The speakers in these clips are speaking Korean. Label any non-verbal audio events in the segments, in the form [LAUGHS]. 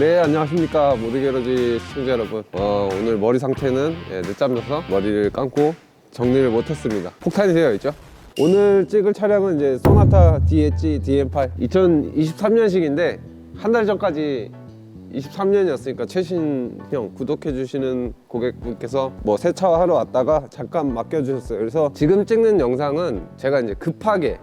네 안녕하십니까. 모드게러지 시청자 여러분. 어, 오늘 머리 상태는 예, 늦잠 자서 머리를 감고 정리를 못했습니다. 폭탄이 되어 있죠? 오늘 찍을 차량은 이제 소나타 DH DM8 2023년식인데 한 달 전까지 23년이었으니까 최신형 구독해 주시는 고객분께서 뭐 세차하러 왔다가 잠깐 맡겨 주셨어요. 그래서 지금 찍는 영상은 제가 이제 급하게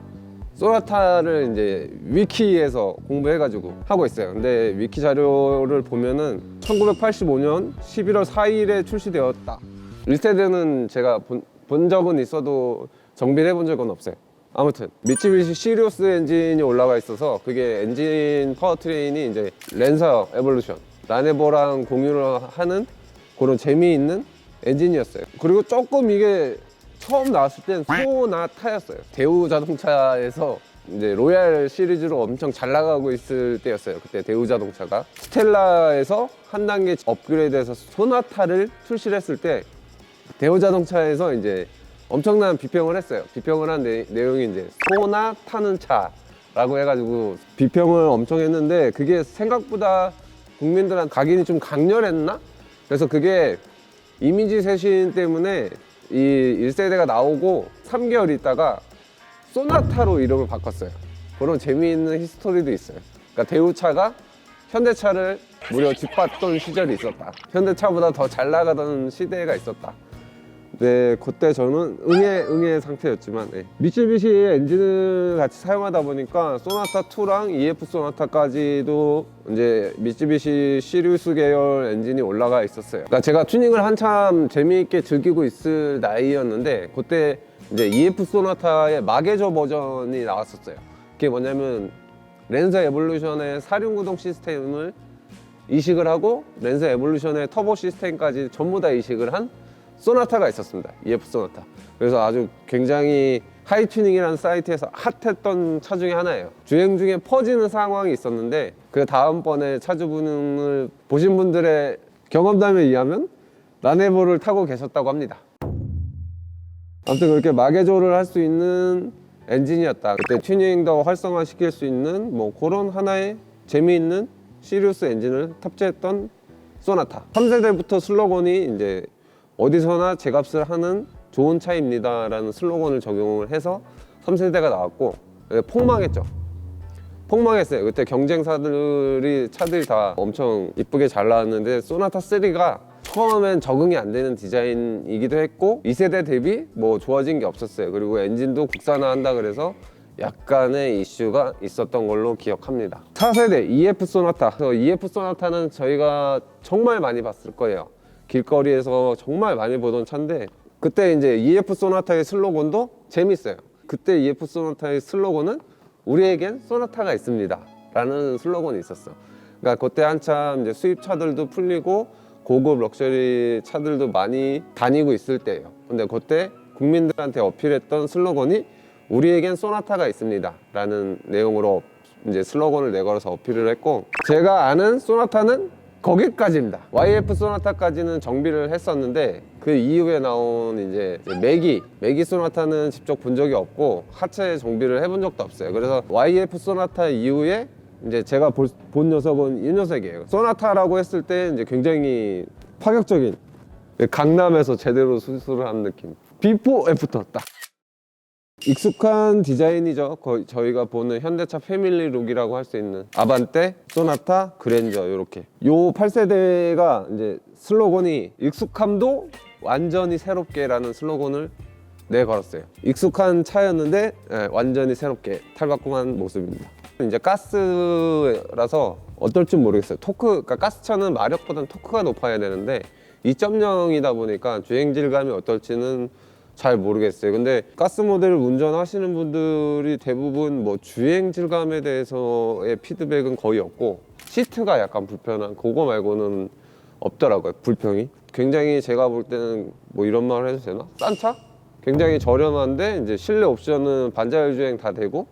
소나타를 이제 위키에서 공부해가지고 하고 있어요. 근데 위키 자료를 보면은 1985년 11월 4일에 출시되었다. 1세대는 제가 본, 본 적은 있어도 정비를 해본 적은 없어요. 아무튼 미츠비시 시리우스 엔진이 올라와 있어서 그게 엔진 파워트레인이 이제 랜서 에볼루션 라네보랑 공유를 하는 그런 재미있는 엔진이었어요. 그리고 조금 이게 처음 나왔을 땐 소나타였어요. 대우 자동차에서 이제 로얄 시리즈로 엄청 잘 나가고 있을 때였어요. 그때 대우 자동차가 스텔라에서 한 단계 업그레이드해서 소나타를 출시를 했을 때 대우 자동차에서 이제 엄청난 비평을 했어요. 비평을 한 내, 내용이 이제 소나 타는 차라고 해가지고 비평을 엄청 했는데 그게 생각보다 국민들한테 각인이 좀 강렬했나? 그래서 그게 이미지 쇄신 때문에 이 1세대가 나오고 3개월 있다가 소나타로 이름을 바꿨어요. 그런 재미있는 히스토리도 있어요. 그러니까 대우차가 현대차를 무려 뒷받던 시절이 있었다. 현대차보다 더 잘 나가던 시대가 있었다. 네, 그때 저는 응애 응애 상태였지만 네. 미쯔비시 엔진을 같이 사용하다 보니까 소나타 2랑 EF 소나타까지도 이제 미쯔비시 시리우스 계열 엔진이 올라가 있었어요. 그러니까 제가 튜닝을 한참 재미있게 즐기고 있을 나이였는데 그때 이제 EF 소나타의 마개저 버전이 나왔었어요. 그게 뭐냐면 랜서 에볼루션의 사륜 구동 시스템을 이식을 하고 랜서 에볼루션의 터보 시스템까지 전부 다 이식을 한 소나타가 있었습니다. EF 소나타. 그래서 아주 굉장히 하이튜닝이라는 사이트에서 핫했던 차 중에 하나예요. 주행 중에 퍼지는 상황이 있었는데 그 다음번에 차주분을 보신 분들의 경험담에 의하면 라네보를 타고 계셨다고 합니다. 아무튼 그렇게 마개조를 할 수 있는 엔진이었다. 그때 튜닝도 활성화 시킬 수 있는 뭐 그런 하나의 재미있는 시리우스 엔진을 탑재했던 소나타. 3세대부터 슬로건이 이제 어디서나 제 값을 하는 좋은 차입니다 라는 슬로건을 적용을 해서 3세대가 나왔고 예, 폭망했죠. 폭망했어요. 그때 경쟁사들이 차들이 다 엄청 이쁘게 잘 나왔는데 소나타 3가 처음엔 적응이 안 되는 디자인이기도 했고 2세대 대비 뭐 좋아진 게 없었어요. 그리고 엔진도 국산화한다 그래서 약간의 이슈가 있었던 걸로 기억합니다. 4세대 EF 소나타. EF 소나타는 저희가 정말 많이 봤을 거예요. 길거리에서 정말 많이 보던 차인데 그때 이제 EF 소나타의 슬로건도 재밌어요. 그때 EF 소나타의 슬로건은 우리에겐 소나타가 있습니다. 라는 슬로건이 있었어. 그러니까 그때 한참 이제 수입차들도 풀리고 고급 럭셔리 차들도 많이 다니고 있을 때예요. 근데 그때 국민들한테 어필했던 슬로건이 우리에겐 소나타가 있습니다. 라는 내용으로 이제 슬로건을 내걸어서 어필을 했고 제가 아는 소나타는 거기까지입니다. YF 소나타까지는 정비를 했었는데 그 이후에 나온 이제 매기 매기 소나타는 직접 본 적이 없고 하체 정비를 해본 적도 없어요. 그래서 YF 소나타 이후에 이제 제가 볼- 본 녀석은 이 녀석이에요. 소나타라고 했을 때 이제 굉장히 파격적인 강남에서 제대로 수술을 한 느낌. 비포 애프터 딱. 익숙한 디자인이죠. 거의 저희가 보는 현대차 패밀리 룩이라고 할 수 있는 아반떼, 소나타, 그랜저 이렇게. 요 8세대가 이제 슬로건이 익숙함도 완전히 새롭게라는 슬로건을 내걸었어요. 익숙한 차였는데 예, 완전히 새롭게 탈바꿈한 모습입니다. 이제 가스라서 어떨지 모르겠어요. 토크, 그러니까 가스차는 마력보다는 토크가 높아야 되는데 2.0이다 보니까 주행 질감이 어떨지는 잘 모르겠어요. 근데 가스 모델을 운전하시는 분들이 대부분 뭐 주행 질감에 대해서의 피드백은 거의 없고 시트가 약간 불편한 그거 말고는 없더라고요. 불평이. 굉장히 제가 볼 때는 뭐 이런 말을 해도 되나? 싼 차? 굉장히 저렴한데 이제 실내 옵션은 반자율 주행 다 되고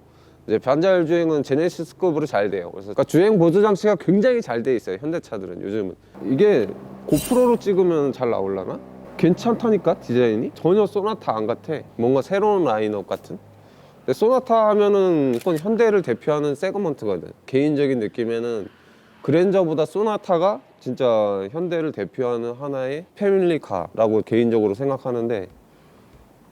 이제 반자율 주행은 제네시스급으로 잘 돼요. 그래서 그러니까 주행 보조 장치가 굉장히 잘 돼 있어요. 현대차들은 요즘은 이게 고프로로 찍으면 잘 나올라나? 괜찮다니까 디자인이 전혀 소나타 안 같아. 뭔가 새로운 라인업 같은. 근데 소나타 하면은 그건 현대를 대표하는 세그먼트거든. 개인적인 느낌에는 그랜저보다 소나타가 진짜 현대를 대표하는 하나의 패밀리카라고 개인적으로 생각하는데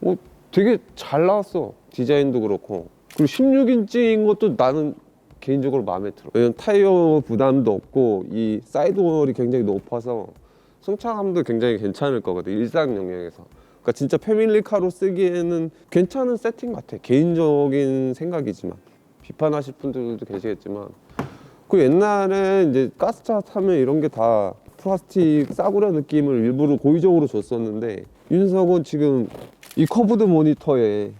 어, 되게 잘 나왔어 디자인도 그렇고 그리고 16인치인 것도 나는 개인적으로 마음에 들어 왜냐면 타이어 부담도 없고 이 사이드월이 굉장히 높아서 승차감도 굉장히 괜찮을 거거든 일상 영역에서. 그러니까 진짜 패밀리카로 쓰기에는 괜찮은 세팅 같아. 개인적인 생각이지만. 비판하실 분들도 계시겠지만. 그 옛날에 이제 가스차 타면 이런 게 다 플라스틱 싸구려 느낌을 일부러 고의적으로 줬었는데 윤석은 지금 이 커브드 모니터에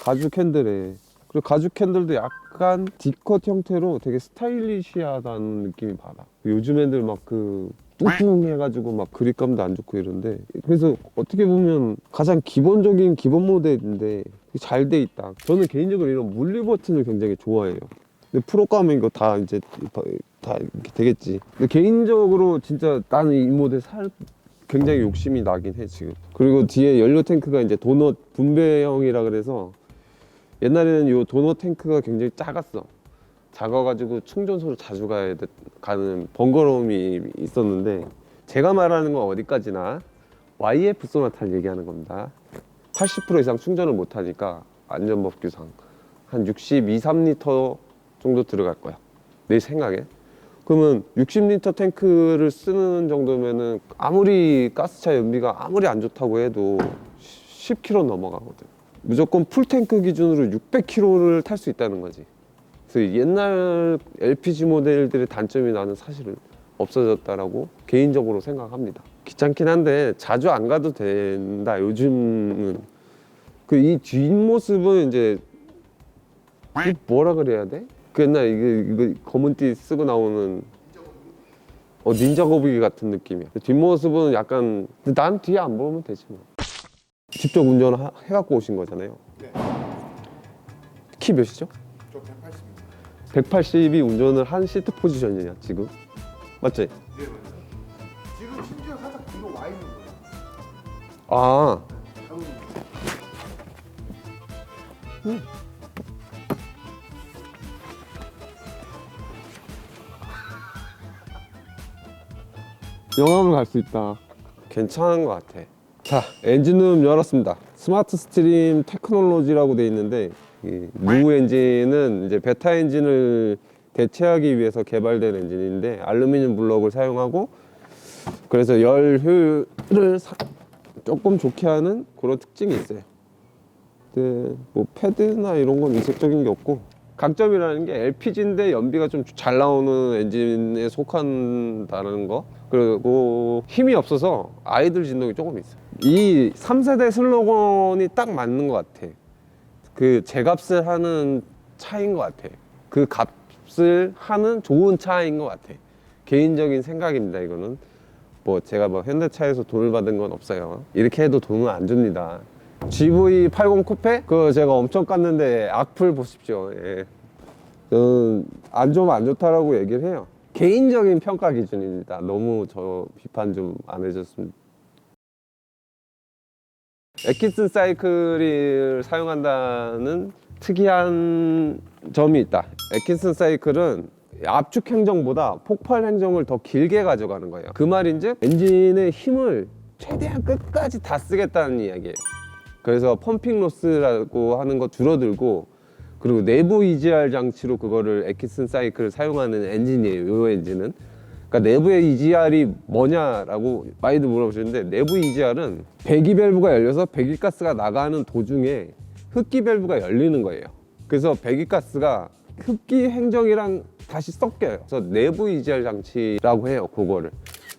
가죽 핸들에 그리고 가죽 핸들도 약간 D컷 형태로 되게 스타일리시하다는 느낌이 받아. 요즘 애들 막 그 뚱뚱 해가지고 막 그립감도 안 좋고 이런데 그래서 어떻게 보면 가장 기본적인 기본 모델인데 잘 돼 있다 저는 개인적으로 이런 물리 버튼을 굉장히 좋아해요 근데 프로 가면 이거 다 이제 다 이렇게 되겠지. 근데 개인적으로 진짜 나는 이 모델 살 굉장히 욕심이 나긴 해 지금. 그리고 뒤에 연료 탱크가 이제 도넛 분배형이라 그래서 옛날에는 이 도넛 탱크가 굉장히 작았어. 작아가지고 충전소를 자주 가야 돼, 가는 번거로움이 있었는데 제가 말하는 건 어디까지나 YF 소나타를 얘기하는 겁니다. 80% 이상 충전을 못 하니까 안전법규상 한 62, 3리터 정도 들어갈 거야. 내 생각에. 그러면 60리터 탱크를 쓰는 정도면은 아무리 가스차 연비가 아무리 안 좋다고 해도 10km 넘어가거든. 무조건 풀 탱크 기준으로 600km를 탈 수 있다는 거지. 그래서 옛날 LPG 모델들의 단점이 나는 사실은 없어졌다라고 개인적으로 생각합니다. 귀찮긴 한데 자주 안 가도 된다. 요즘은 그 이 뒷모습은 이제 이 뭐라 그래야 돼? 그 옛날 이거, 이거 검은 띠 쓰고 나오는 어 닌자 거북이 같은 느낌이야. 뒷모습은 약간 난 뒤에 안 보면 되지 뭐. 직접 운전 해갖고 오신 거잖아요. 네. 키 몇이죠? 저 180입니다. 180이 운전을 한 시트 포지션이냐 지금? 맞지? 네 맞아요. 지금 심지어 살짝 뒤로 와 있는 거예요. 아 가운데. 영암을 갈 수 있다. 괜찮은 것 같아. 자, 엔진룸 열었습니다. 스마트 스트림 테크놀로지라고 돼 있는데 이누 엔진은 이제 베타 엔진을 대체하기 위해서 개발된 엔진인데 알루미늄 블럭을 사용하고 그래서 열 효율을 사- 조금 좋게 하는 그런 특징이 있어요. 뭐 패드나 이런 건 이색적인 게 없고 강점이라는 게 LPG인데 연비가 좀 잘 나오는 엔진에 속한다는 거. 그리고 힘이 없어서 아이들 진동이 조금 있어요. 이 3세대 슬로건이 딱 맞는 것 같아 그 제값을 하는 차인 것 같아 그 값을 하는 좋은 차인 것 같아 개인적인 생각입니다 이거는 뭐 제가 뭐 현대차에서 돈을 받은 건 없어요 이렇게 해도 돈은 안 줍니다 GV80 쿠페? 그거 제가 엄청 깠는데 악플 보십시오. 예. 저는 안 좋으면 안 좋다라고 얘기를 해요. 개인적인 평가 기준입니다. 너무 저 비판 좀 안 해줬으면. 에키슨 사이클을 사용한다는 특이한 점이 있다. 에키슨 사이클은 압축 행정보다 폭발 행정을 더 길게 가져가는 거예요. 그 말인즉 엔진의 힘을 최대한 끝까지 다 쓰겠다는 이야기예요. 그래서 펌핑 로스라고 하는 거 줄어들고 그리고 내부 EGR 장치로 그거를 에키슨 사이클을 사용하는 엔진이에요. 이 엔진은. 그러니까 내부의 EGR이 뭐냐라고 많이들 물어보시는데 내부 EGR은 배기 밸브가 열려서 배기 가스가 나가는 도중에 흡기 밸브가 열리는 거예요. 그래서 배기 가스가 흡기 행정이랑 다시 섞여요. 그래서 내부 EGR 장치라고 해요. 그거를.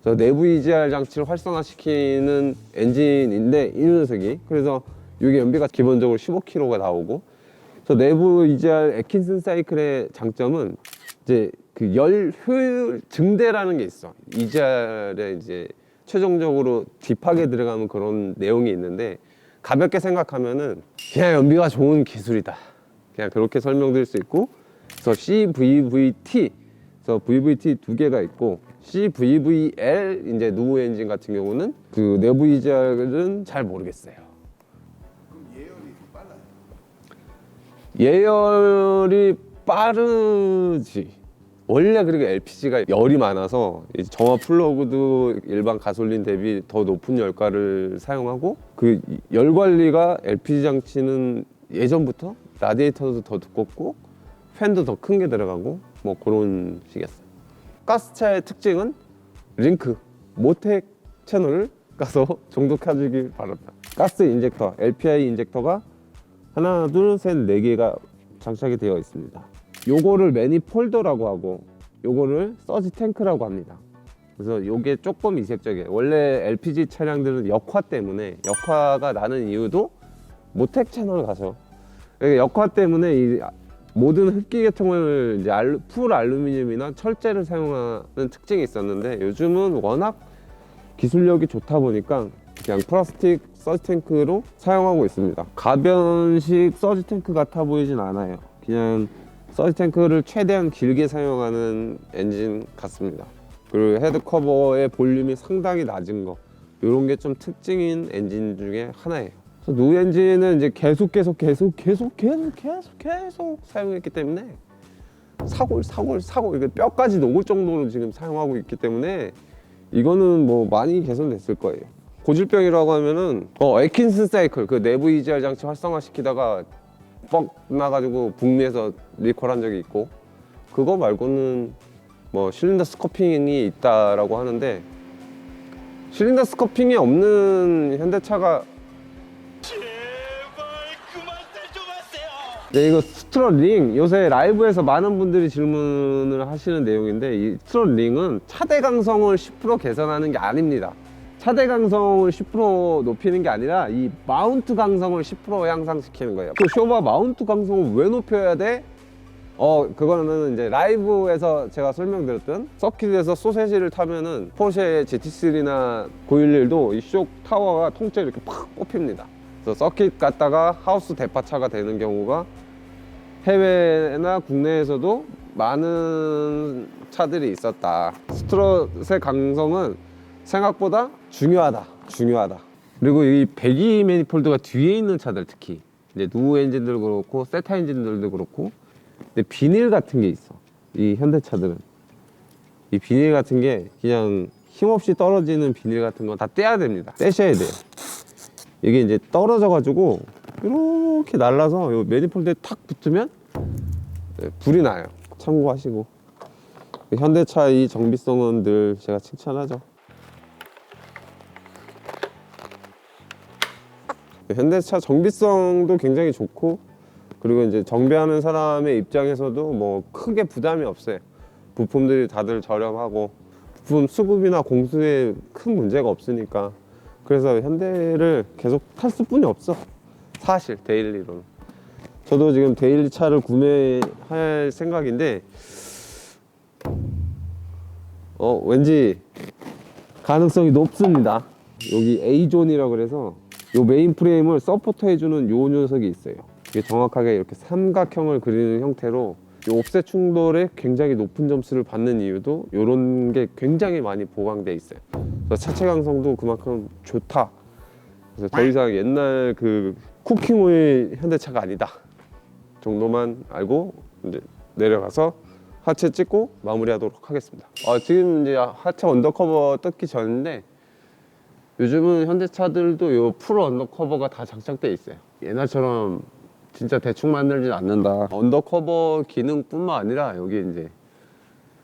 그래서 내부 EGR 장치를 활성화시키는 엔진인데 1년석이 그래서 이게 연비가 기본적으로 15km가 나오고 그래서 내부 EGR 에킨슨 사이클의 장점은 이제 그 열 효율 증대라는 게 있어. EGR에 이제 최종적으로 딥하게 들어가면 그런 내용이 있는데 가볍게 생각하면은 그냥 연비가 좋은 기술이다. 그냥 그렇게 설명드릴 수 있고 그래서 CVVT 그래서 VVT 두 개가 있고 CVVL 이제 누우 엔진 같은 경우는 그 내부 EGR은 잘 모르겠어요. 그럼 예열이 좀 빨라요. 예열이 빠르지. 원래 그리고 LPG가 열이 많아서 이 정화 플러그도 일반 가솔린 대비 더 높은 열가를 사용하고 그 열 관리가 LPG 장치는 예전부터 라디에이터도 더 두껍고 팬도 더 큰 게 들어가고 뭐 그런 식이었어요. 가스차의 특징은 링크 모텍 채널을 가서 [LAUGHS] 종독해주길 바랍니다. 가스 인젝터 LPI 인젝터가 하나 둘 셋 네 개가 장착이 되어 있습니다. 요거를 매니폴더라고 하고 요거를 서지 탱크라고 합니다. 그래서 요게 조금 이색적이에요. 원래 LPG 차량들은 역화 때문에 역화가 나는 이유도 모텍 채널 가서 그러니까 역화 때문에 이 모든 흡기 계통을 이제 알루, 풀 알루미늄이나 철제를 사용하는 특징이 있었는데 요즘은 워낙 기술력이 좋다 보니까 그냥 플라스틱 서지 탱크로 사용하고 있습니다. 가변식 서지 탱크 같아 보이진 않아요. 그냥 서지 탱크를 최대한 길게 사용하는 엔진 같습니다. 그리고 헤드 커버의 볼륨이 상당히 낮은 거 이런 게 좀 특징인 엔진 중에 하나예요. 그래서 누 엔진은 이제 계속 계속 계속 계속 계속 계속 계속 사용했기 때문에 사골 사골 사골 이게 뼈까지 녹을 정도로 지금 사용하고 있기 때문에 이거는 뭐 많이 개선됐을 거예요. 고질병이라고 하면은 어 에킨스 사이클 그 내부 EGR 장치 활성화시키다가 뻑 나가지고 북미에서 리콜한 적이 있고 그거 말고는 뭐 실린더 스커핑이 있다라고 하는데 실린더 스커핑이 없는 현대차가. 네, 이거 스트럿 링 요새 라이브에서 많은 분들이 질문을 하시는 내용인데 이 스트럿 링은 차대 강성을 10% 개선하는 게 아닙니다. 차대 강성을 10% 높이는 게 아니라 이 마운트 강성을 10% 향상시키는 거예요. 그 쇼바 마운트 강성을 왜 높여야 돼? 어 그거는 이제 라이브에서 제가 설명드렸던 서킷에서 소세지를 타면은 포르쉐 GT3나 911도 이쇼 타워가 통째 이렇게 팍 뽑힙니다. 그래서 서킷 갔다가 하우스 대파차가 되는 경우가 해외나 국내에서도 많은 차들이 있었다. 스트롯의 강성은 생각보다 중요하다. 중요하다. 그리고 이 배기 매니폴드가 뒤에 있는 차들 특히 이제 누 엔진들도 그렇고 세타 엔진들도 그렇고 근데 비닐 같은 게 있어. 이 현대차들은 이 비닐 같은 게 그냥 힘없이 떨어지는 비닐 같은 건 다 떼야 됩니다. 떼셔야 돼요. 이게 이제 떨어져 가지고 이렇게 날라서 요 매니폴드에 탁 붙으면 네, 불이 나요. 참고하시고 현대차 이 정비성은 늘 제가 칭찬하죠. 현대차 정비성도 굉장히 좋고 그리고 이제 정비하는 사람의 입장에서도 뭐 크게 부담이 없어요. 부품들이 다들 저렴하고 부품 수급이나 공수에 큰 문제가 없으니까 그래서 현대를 계속 탈 수뿐이 없어. 사실 데일리로는. 저도 지금 데일리 차를 구매할 생각인데 어 왠지 가능성이 높습니다. 여기 A존이라고 그래서 요 메인 프레임을 서포터 해주는 요 녀석이 있어요. 이게 정확하게 이렇게 삼각형을 그리는 형태로 요 옵셋 충돌에 굉장히 높은 점수를 받는 이유도 이런 게 굉장히 많이 보강돼 있어요. 그래서 차체 강성도 그만큼 좋다. 그래서 더 이상 옛날 그 쿠킹 오일 현대차가 아니다. 정도만 알고 이제 내려가서 하체 찍고 마무리하도록 하겠습니다. 아, 지금 이제 하체 언더커버 뜯기 전인데 요즘은 현대차들도 요 풀 언더커버가 다 장착돼 있어요. 옛날처럼 진짜 대충 만들진 않는다. 언더커버 기능뿐만 아니라 여기 이제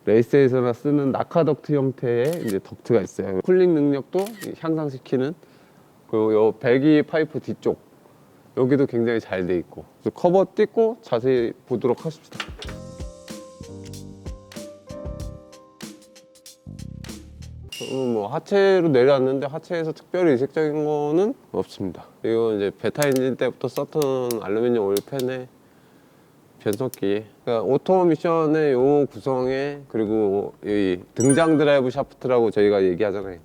레이스에서나 쓰는 나카덕트 형태의 이제 덕트가 있어요. 쿨링 능력도 향상시키는 그리고 요 배기 파이프 뒤쪽 여기도 굉장히 잘 돼 있고 커버 뜯고 자세히 보도록 하십시다. 음, 뭐 하체로 내려왔는데 하체에서 특별히 이색적인 거는 없습니다. 이거 이제 베타 엔진 때부터 썼던 알루미늄 오일팬에 변속기. 그러니까 오토 미션의 요 구성에 그리고 이 등장 드라이브 샤프트라고 저희가 얘기하잖아요.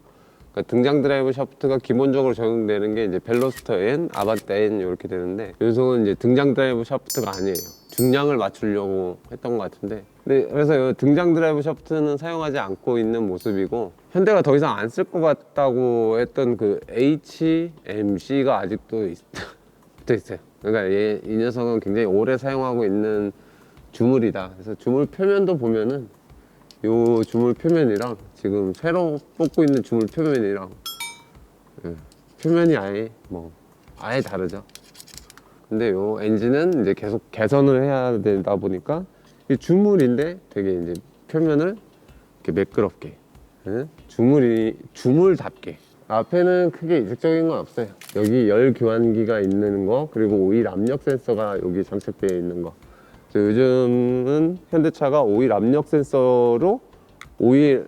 그러니까 등장 드라이브 샤프트가 기본적으로 적용되는 게 이제 벨로스터 N, 아반떼 N 이렇게 되는데 이 녀석은 이제 등장 드라이브 샤프트가 아니에요. 중량을 맞추려고 했던 것 같은데 근데 그래서 이 등장 드라이브 샤프트는 사용하지 않고 있는 모습이고 현대가 더 이상 안 쓸 것 같다고 했던 그 HMC가 아직도 있, [LAUGHS] 붙어 있어요. 그러니까 얘, 이 녀석은 굉장히 오래 사용하고 있는 주물이다. 그래서 주물 표면도 보면은 요 주물 표면이랑 지금 새로 뽑고 있는 주물 표면이랑 예, 표면이 아예 뭐 아예 다르죠. 근데 요 엔진은 이제 계속 개선을 해야 되다 보니까 이 주물인데 되게 이제 표면을 이렇게 매끄럽게 예? 주물이 주물답게 앞에는 크게 이색적인 건 없어요. 여기 열 교환기가 있는 거 그리고 오일 압력 센서가 여기 장착되어 있는 거. 요즘은 현대차가 오일 압력 센서로 오일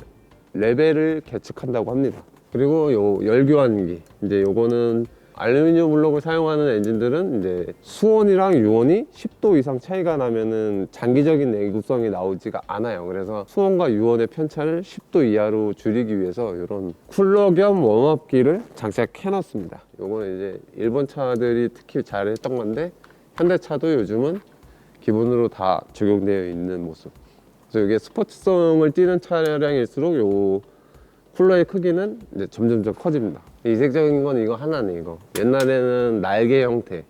레벨을 계측한다고 합니다. 그리고 요 열교환기 이제 요거는 알루미늄 블록을 사용하는 엔진들은 이제 수온이랑 유온이 10도 이상 차이가 나면은 장기적인 내구성이 나오지가 않아요. 그래서 수온과 유온의 편차를 10도 이하로 줄이기 위해서 이런 쿨러 겸 웜업기를 장착해 놨습니다. 요거는 이제 일본 차들이 특히 잘 했던 건데 현대차도 요즘은 기본으로 다 적용되어 있는 모습. 그래서 이게 스포츠성을 띠는 차량일수록 요 쿨러의 크기는 이제 점점점 커집니다. 이색적인 건 이거 하나네 이거. 옛날에는 날개 형태,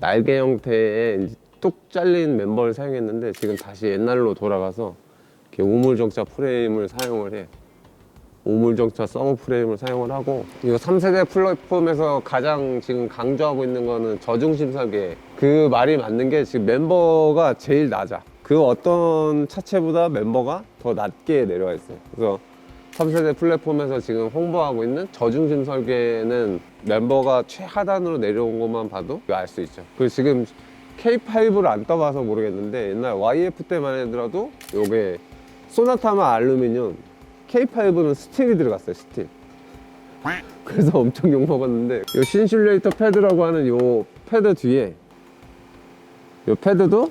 날개 형태의 뚝 잘린 멤버를 사용했는데 지금 다시 옛날로 돌아가서 이렇게 우물정자 프레임을 사용을 해. 우물정자 서머 프레임을 사용을 하고 이거 3세대 플랫폼에서 가장 지금 강조하고 있는 거는 저중심 설계 그 말이 맞는 게 지금 멤버가 제일 낮아 그 어떤 차체보다 멤버가 더 낮게 내려와 있어요 그래서 3세대 플랫폼에서 지금 홍보하고 있는 저중심 설계는 멤버가 최하단으로 내려온 것만 봐도 알 수 있죠. 그리고 지금 K5를 안 떠봐서 모르겠는데 옛날 YF 때만 해더라도 요게 소나타마 알루미늄 K5는 스틸이 들어갔어요 스틸. 그래서 엄청 욕먹었는데 요 신슐레이터 패드라고 하는 요 패드 뒤에 요 패드도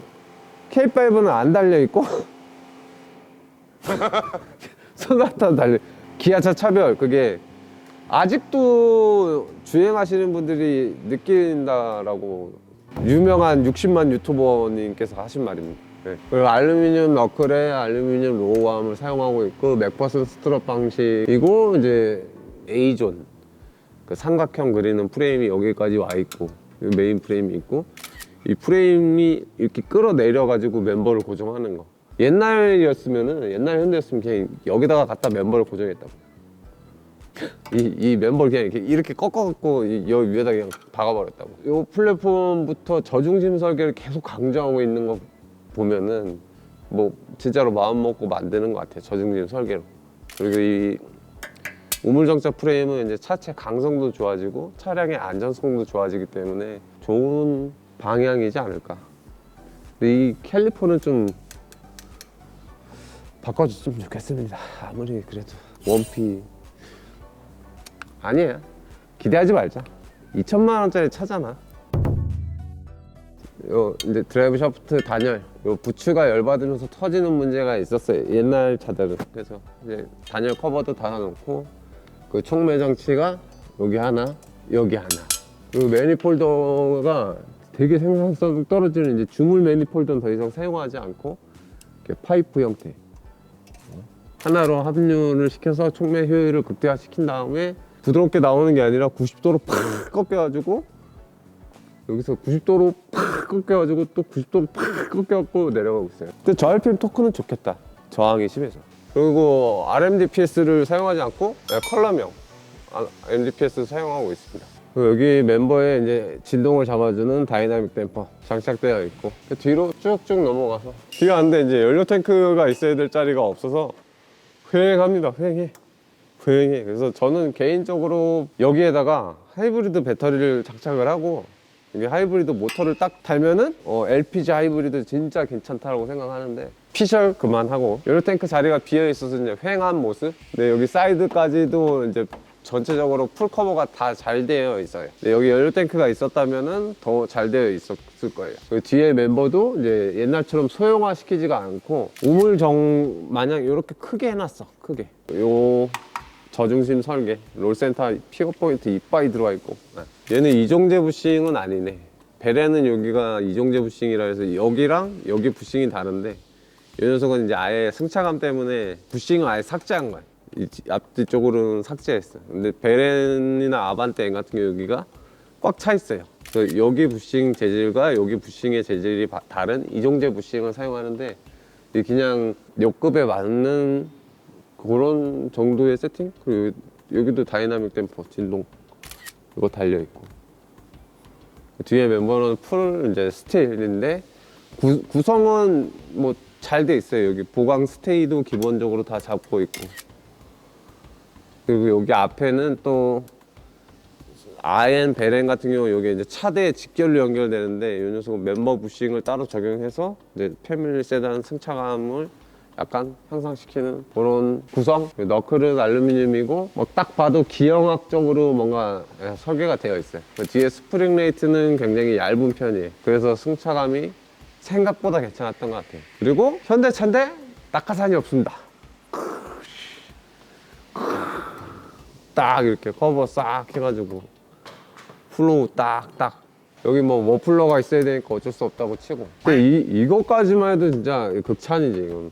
K5는 안 달려있고 [LAUGHS] 소나타 달려 기아차 차별 그게 아직도 주행하시는 분들이 느낀다라고 유명한 60만 유튜버님께서 하신 말입니다. 네. 그리고 알루미늄 너클에 알루미늄 로우암을 사용하고 있고 맥버슨 스트럿 방식이고 이제 A존 그 삼각형 그리는 프레임이 여기까지 와 있고 메인 프레임이 있고 이 프레임이 이렇게 끌어내려 가지고 멤버를 고정하는 거 옛날이었으면은 옛날 현대였으면 그냥 여기다가 갖다 멤버를 고정했다고 이, 이 멤버를 그냥 이렇게, 이렇게 꺾어갖고 이, 여 위에다 그냥 박아버렸다고. 이 플랫폼부터 저중심 설계를 계속 강조하고 있는 거 보면은 뭐 진짜로 마음 먹고 만드는 것 같아요. 저중심 설계로. 그리고 이 우물정자 프레임은 이제 차체 강성도 좋아지고 차량의 안전성도 좋아지기 때문에 좋은 방향이지 않을까. 근데 이 캘리퍼는 좀 바꿔줬으면 좋겠습니다. 아무리 그래도 원피 아니에요. 기대하지 말자. 2천만 원짜리 차잖아. 요 이제 드라이브 샤프트 단열, 요 부츠가 열받으면서 터지는 문제가 있었어요. 옛날 차들은. 그래서 이제 단열 커버도 달아놓고 그 총매 장치가 여기 하나, 여기 하나. 그리고 매니폴더가 되게 생산성 떨어지는 이제 주물 매니폴더는 더 이상 사용하지 않고 파이프 형태. 하나로 합류를 시켜서 촉매 효율을 극대화시킨 다음에 부드럽게 나오는 게 아니라 90도로 팍 꺾여가지고 여기서 90도로 팍 꺾여가지고 또 90도로 팍 꺾여갖고 내려가고 있어요. 근데 저 RPM 토크는 좋겠다. 저항이 심해서. 그리고 RMDPS를 사용하지 않고 네, 컬러명 RMDPS 사용하고 있습니다. 여기 멤버에 이제 진동을 잡아주는 다이나믹 댐퍼 장착되어 있고 뒤로 쭉쭉 넘어가서 뒤가 안돼 이제 연료 탱크가 있어야 될 자리가 없어서 휑합니다. 휑해. 휑해. 그래서 저는 개인적으로 여기에다가 하이브리드 배터리를 장착을 하고 이게 하이브리드 모터를 딱 달면은 어, LPG 하이브리드 진짜 괜찮다고 생각하는데 피셜 그만하고 연료 탱크 자리가 비어 있어서 이제 휑한 모습. 네 여기 사이드까지도 이제 전체적으로 풀 커버가 다 잘 되어 있어요. 네, 여기 연료 탱크가 있었다면은 더 잘 되어 있었을 거예요. 그 뒤에 멤버도 이제 옛날처럼 소형화 시키지가 않고 우물정 마냥 이렇게 크게 해놨어. 크게. 요 저중심 설계, 롤센터 픽업 포인트 이빠이 들어가 있고. 네. 얘는 이종재 부싱은 아니네. 베레는 여기가 이종재 부싱이라 해서 여기랑 여기 부싱이 다른데 이 녀석은 이제 아예 승차감 때문에 부싱을 아예 삭제한 거야. 이 앞뒤 쪽으로는 삭제했어. 근데 베렌이나 아반떼 같은 경우 여기가 꽉 차 있어요. 그래서 여기 부싱 재질과 여기 부싱의 재질이 바- 다른 이종재 부싱을 사용하는데 이 그냥 역급에 맞는 그런 정도의 세팅? 그리고 여기- 여기도 다이나믹 댐퍼 진동 이거 달려 있고 뒤에 멤버는 풀 이제 스틸인데 구, 구성은 뭐 잘 돼 있어요. 여기 보강 스테이도 기본적으로 다 잡고 있고 그리고 여기 앞에는 또 아엔 베렌 같은 경우 여기 이제 차대에 직결로 연결되는데 이 녀석은 멤버 부싱을 따로 적용해서 이제 패밀리 세단 승차감을 약간 향상시키는 그런 구성. 너클은 알루미늄이고 뭐 딱 봐도 기형학적으로 뭔가 예, 설계가 되어 있어요. 그 뒤에 스프링 레이트는 굉장히 얇은 편이에요. 그래서 승차감이 생각보다 괜찮았던 것 같아요. 그리고 현대차인데 낙하산이 없습니다 딱 이렇게 커버 싹 해가지고 플로우 딱딱. 여기 뭐 머플러가 있어야 되니까 어쩔 수 없다고 치고. 근데 이, 이것까지만 해도 진짜 극찬이지 이건.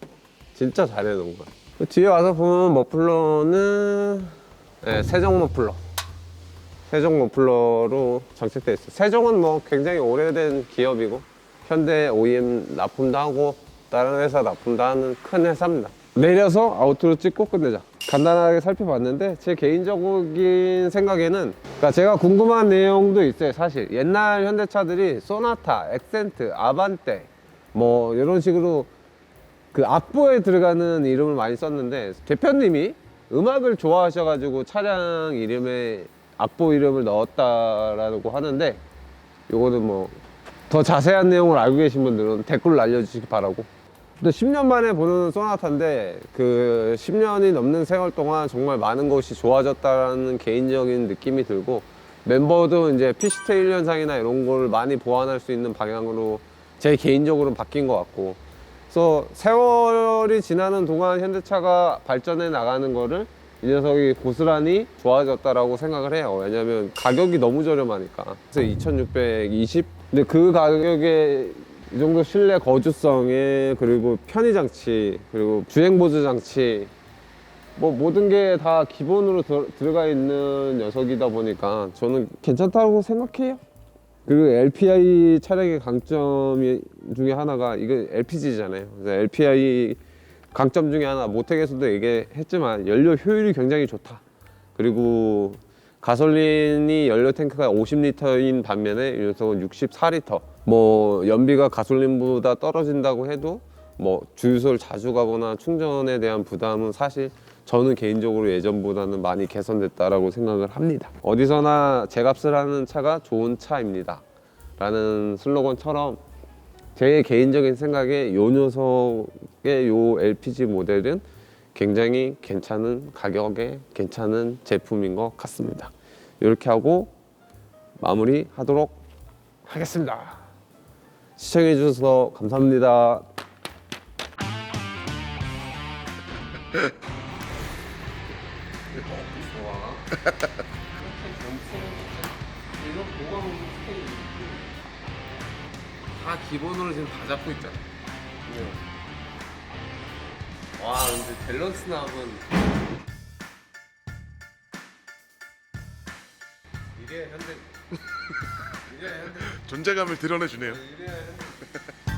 진짜 잘해놓은 거야. 그 뒤에 와서 보면 머플러는 네, 세정 머플러. 세종 머플러로 장착돼 있어. 세종은 뭐 굉장히 오래된 기업이고 현대 OEM 납품도 하고 다른 회사 납품도 하는 큰 회사입니다 내려서 아우트로 찍고 끝내자. 간단하게 살펴봤는데 제 개인적인 생각에는 그러니까 제가 궁금한 내용도 있어요 사실. 옛날 현대차들이 소나타, 엑센트, 아반떼 뭐 이런 식으로 그 악보에 들어가는 이름을 많이 썼는데 대표님이 음악을 좋아하셔가지고 차량 이름에 악보 이름을 넣었다라고 하는데 요거는 뭐 더 자세한 내용을 알고 계신 분들은 댓글 날려주시기 바라고 근데 10년 만에 보는 소나타인데 그 10년이 넘는 세월 동안 정말 많은 것이 좋아졌다라는 개인적인 느낌이 들고 멤버도 이제 피시테일 현상이나 이런 걸 많이 보완할 수 있는 방향으로 제 개인적으로 바뀐 것 같고 그래서 세월이 지나는 동안 현대차가 발전해 나가는 거를 이 녀석이 고스란히 좋아졌다라고 생각을 해요. 왜냐면 가격이 너무 저렴하니까. 그래서 2620. 근데 그 가격에 이 정도 실내 거주성에 그리고 편의 장치 그리고 주행 보조 장치 뭐 모든 게 다 기본으로 들, 들어가 있는 녀석이다 보니까 저는 괜찮다고 생각해요. 그리고 LPI 차량의 강점 중에 하나가 이거 LPG잖아요. 그래서 LPI 강점 중에 하나 모텍에서도 얘기했지만 연료 효율이 굉장히 좋다. 그리고 가솔린이 연료 탱크가 50리터인 반면에 이 녀석은 64리터. 뭐 연비가 가솔린보다 떨어진다고 해도 뭐 주유소를 자주 가거나 충전에 대한 부담은 사실 저는 개인적으로 예전보다는 많이 개선됐다라고 생각을 합니다. 어디서나 제값을 하는 차가 좋은 차입니다. 라는 슬로건처럼 제 개인적인 생각에 요 녀석의 요 LPG 모델은 굉장히 괜찮은 가격에 괜찮은 제품인 것 같습니다. 이렇게 하고 마무리 하도록 하겠습니다. 시청해 주셔서 감사합니다. 다 기본으로 지금 다 잡고 있잖아. 와, 근데 밸런스 나면 이게 현대. [LAUGHS] 이게 현대. 존재감을 드러내주네요. 이게 현대.